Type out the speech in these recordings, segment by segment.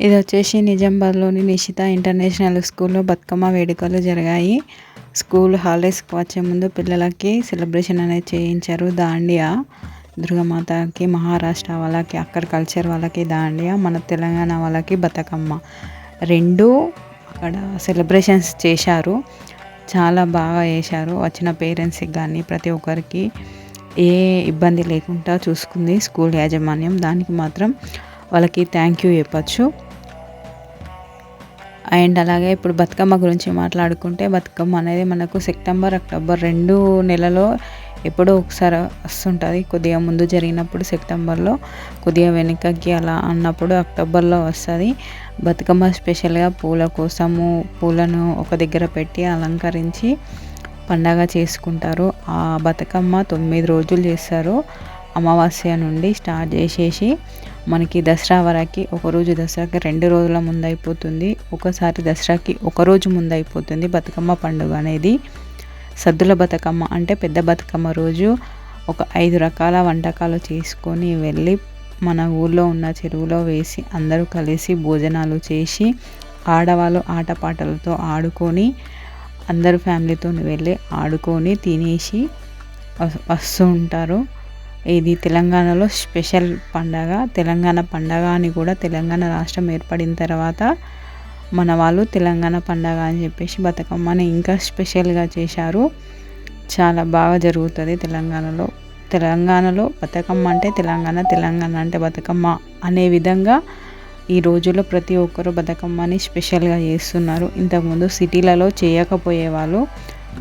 ఇది వచ్చేసి నిజామాబాద్లోని నిషిత ఇంటర్నేషనల్ స్కూల్లో బతుకమ్మ వేడుకలు జరిగాయి. స్కూల్ హాలిడేస్కి వచ్చే ముందు పిల్లలకి సెలబ్రేషన్ అనేది చేయించారు దాండియా. దుర్గమాతకి మహారాష్ట్ర వాళ్ళకి అక్కడ కల్చర్ వాళ్ళకి దాండియా మన తెలంగాణ వాళ్ళకి బతుకమ్మ. రెండు అక్కడ సెలబ్రేషన్స్ చేశారు. చాలా బాగా చేశారు. వచ్చిన పేరెంట్స్కి కానీ ప్రతి ఒక్కరికి ఏ ఇబ్బంది లేకుండా చూసుకుంది స్కూల్ యాజమాన్యం. దానికి మాత్రం వాళ్ళకి థ్యాంక్ యూ చెప్పచ్చు. అండ్ అలాగే ఇప్పుడు బతుకమ్మ గురించి మాట్లాడుకుంటే బతుకమ్మ అనేది మనకు సెప్టెంబర్ అక్టోబర్ రెండు నెలలో ఎప్పుడో ఒకసారి వస్తుంటుంది. కొద్దిగా ముందు జరిగినప్పుడు సెప్టెంబర్లో కొద్దిగా వెనుకకి అలా అన్నప్పుడు అక్టోబర్లో వస్తుంది. బతుకమ్మ స్పెషల్గా పూల కోసము పూలను ఒక దగ్గర పెట్టి అలంకరించి పండగ చేసుకుంటారు. ఆ బతుకమ్మ తొమ్మిది రోజులు చేస్తారు. అమావాస్య నుండి స్టార్ట్ చేసేసి మనకి దసరా వరకి ఒకరోజు దసరాకి రెండు రోజుల ముందు అయిపోతుంది ఒకసారి దసరాకి ఒకరోజు ముందు అయిపోతుంది బతుకమ్మ పండుగ అనేది. సద్దుల బతుకమ్మ అంటే పెద్ద బతుకమ్మ రోజు. ఒక ఐదు రకాల వంటకాలు చేసుకొని వెళ్ళి మన ఊళ్ళో ఉన్న చెరువులో వేసి అందరూ కలిసి భోజనాలు చేసి ఆడవాళ్ళు ఆటపాటలతో ఆడుకొని అందరు ఫ్యామిలీతో వెళ్ళి ఆడుకొని తినేసి వస్తూ ఉంటారు. ఇది తెలంగాణలో స్పెషల్ పండగ. తెలంగాణ పండగ అని కూడా తెలంగాణ రాష్ట్రం ఏర్పడిన తర్వాత మన వాళ్ళు తెలంగాణ పండగ అని చెప్పేసి బతుకమ్మని ఇంకా స్పెషల్గా చేశారు. చాలా బాగా జరుగుతుంది తెలంగాణలో. తెలంగాణలో బతుకమ్మ అంటే తెలంగాణ తెలంగాణ అంటే బతుకమ్మ అనే విధంగా ఈ రోజుల్లో ప్రతి ఒక్కరు బతుకమ్మని స్పెషల్గా చేస్తున్నారు. ఇంతకుముందు సిటీలలో చేయకపోయేవాళ్ళు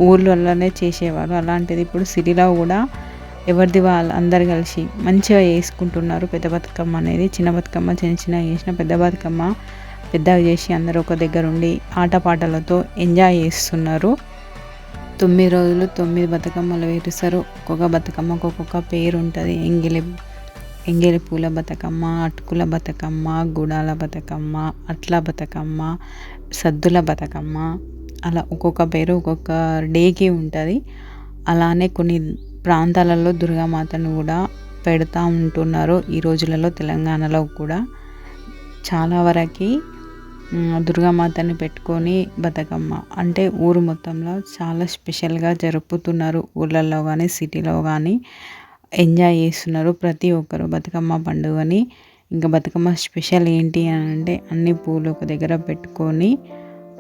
ఊర్లలోనే చేసేవారు అలాంటిది ఇప్పుడు సిటీలో కూడా ఎవరిది వాళ్ళు అందరు కలిసి మంచిగా వేసుకుంటున్నారు పెద్ద బతుకమ్మ అనేది చిన్న బతుకమ్మ చిన్న చిన్న చేసిన పెద్ద బతుకమ్మ. పెద్దగా చేసి అందరూ ఒక దగ్గర ఉండి ఆటపాటలతో ఎంజాయ్ చేస్తున్నారు. తొమ్మిది రోజులు తొమ్మిది బతుకమ్మలు వేరుస్తారు ఒక్కొక్క బతుకమ్మకు ఒక్కొక్క పేరు ఉంటుంది. ఎంగిలి ఎంగిలి పూల బతుకమ్మ అటుకుల బతుకమ్మ గుడాల బతుకమ్మ అట్ల బతుకమ్మ సద్దుల బతుకమ్మ. అలా ఒక్కొక్క పేరు ఒక్కొక్క డేకి ఉంటుంది. అలానే కొన్ని ప్రాంతాలలో దుర్గామాతను కూడా పెడతా ఉంటున్నారు. ఈ రోజులలో తెలంగాణలో కూడా చాలా వరకు దుర్గామాతని పెట్టుకొని బతుకమ్మ. అంటే ఊరు మొత్తంలో చాలా స్పెషల్గా జరుపుతున్నారు. ఊళ్ళల్లో కానీ సిటీలో కానీ ఎంజాయ్ చేస్తున్నారు ప్రతి ఒక్కరు. బతుకమ్మ పండుగని ఇంకా బతుకమ్మ స్పెషల్ ఏంటి అని అంటే అన్ని పూలు ఒక దగ్గర పెట్టుకొని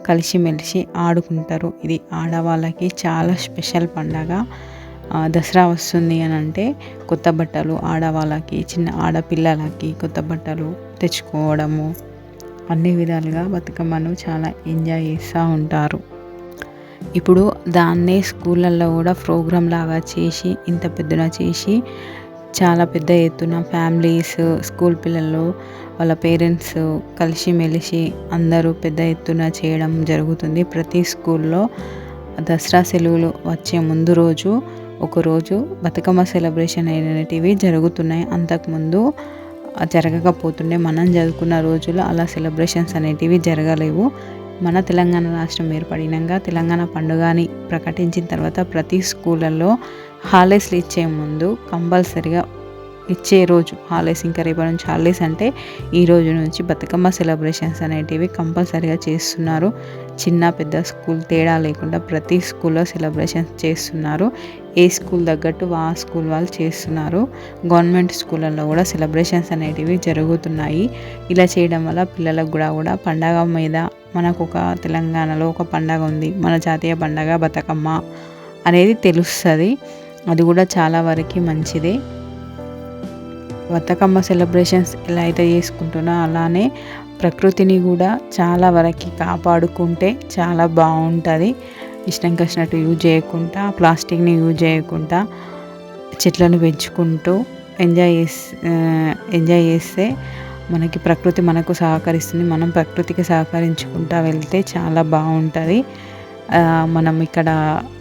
కలిసిమెలిసి ఆడుకుంటారు. ఇది ఆడవాళ్ళకి చాలా స్పెషల్ పండగ. దసరా వస్తుంది అని అంటే కొత్త బట్టలు ఆడవాళ్ళకి చిన్న ఆడపిల్లలకి కొత్త బట్టలు తెచ్చుకోవడము అన్ని విధాలుగా బతుకమ్మను చాలా ఎంజాయ్ చేస్తూ ఉంటారు. ఇప్పుడు దాన్నే స్కూళ్ళల్లో కూడా ప్రోగ్రాం లాగా చేసి ఇంత పెద్దగా చేసి చాలా పెద్ద ఎత్తున ఫ్యామిలీస్ స్కూల్ పిల్లలు వాళ్ళ పేరెంట్స్ కలిసిమెలిసి అందరూ పెద్ద ఎత్తున చేయడం జరుగుతుంది. ప్రతి స్కూల్లో దసరా సెలవులు వచ్చే ముందు రోజు ఒకరోజు బతుకమ్మ సెలబ్రేషన్ అనేటివి జరుగుతున్నాయి. అంతకుముందు జరగకపోతుండే. మనం చదువుకున్న రోజులు అలా సెలబ్రేషన్స్ అనేటివి జరగలేవు. మన తెలంగాణ రాష్ట్రం ఏర్పడినాక తెలంగాణ పండుగని ప్రకటించిన తర్వాత ప్రతి స్కూళ్ళల్లో హాలిడేస్లు ఇచ్చే ముందు కంపల్సరిగా ఇచ్చే రోజు హాలిడేస్ ఇంకా రేపటి నుంచి హాలిడేస్ అంటే ఈ రోజు నుంచి బతుకమ్మ సెలబ్రేషన్స్ అనేటివి కంపల్సరీగా చేస్తున్నారు. చిన్న పెద్ద స్కూల్ తేడా లేకుండా ప్రతి స్కూల్లో సెలబ్రేషన్స్ చేస్తున్నారు. ఏ స్కూల్ తగ్గట్టు ఆ స్కూల్ వాళ్ళు చేస్తున్నారు. గవర్నమెంట్ స్కూళ్ళల్లో కూడా సెలబ్రేషన్స్ అనేటివి జరుగుతున్నాయి. ఇలా చేయడం వల్ల పిల్లలకు కూడా కూడా పండగ మీద మనకు ఒక తెలంగాణలో ఒక పండగ ఉంది. మన జాతీయ పండగ బతుకమ్మ అనేది తెలుస్తుంది. అది కూడా చాలా వరకు మంచిదే. బతుకమ్మ సెలబ్రేషన్స్ ఎలా అయితే చేసుకుంటున్నా అలానే ప్రకృతిని కూడా చాలా వరకు కాపాడుకుంటే చాలా బాగుంటుంది. ఇష్టం కసినట్టు యూజ్ చేయకుండా ప్లాస్టిక్ని యూజ్ చేయకుండా చెట్లను పెంచుకుంటూ ఎంజాయ్ చేసి ఎంజాయ్ చేస్తే మనకి ప్రకృతి మనకు సహకరిస్తుంది. మనం ప్రకృతికి సహకరించుకుంటూ వెళ్తే చాలా బాగుంటుంది. మనం ఇక్కడ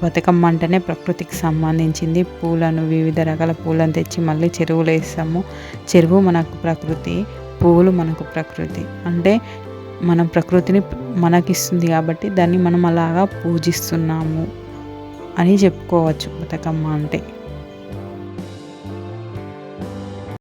బతుకమ్మ అంటేనే ప్రకృతికి సంబంధించింది. పూలను వివిధ రకాల పూలను తెచ్చి మళ్ళీ చెరువులు వేస్తాము. చెరువు మనకు ప్రకృతి పువ్వులు మనకు ప్రకృతి. అంటే మనం ప్రకృతిని మనకిస్తుంది కాబట్టి దాన్ని మనం అలాగా పూజిస్తున్నాము అని చెప్పుకోవచ్చు బతుకమ్మ అంటే.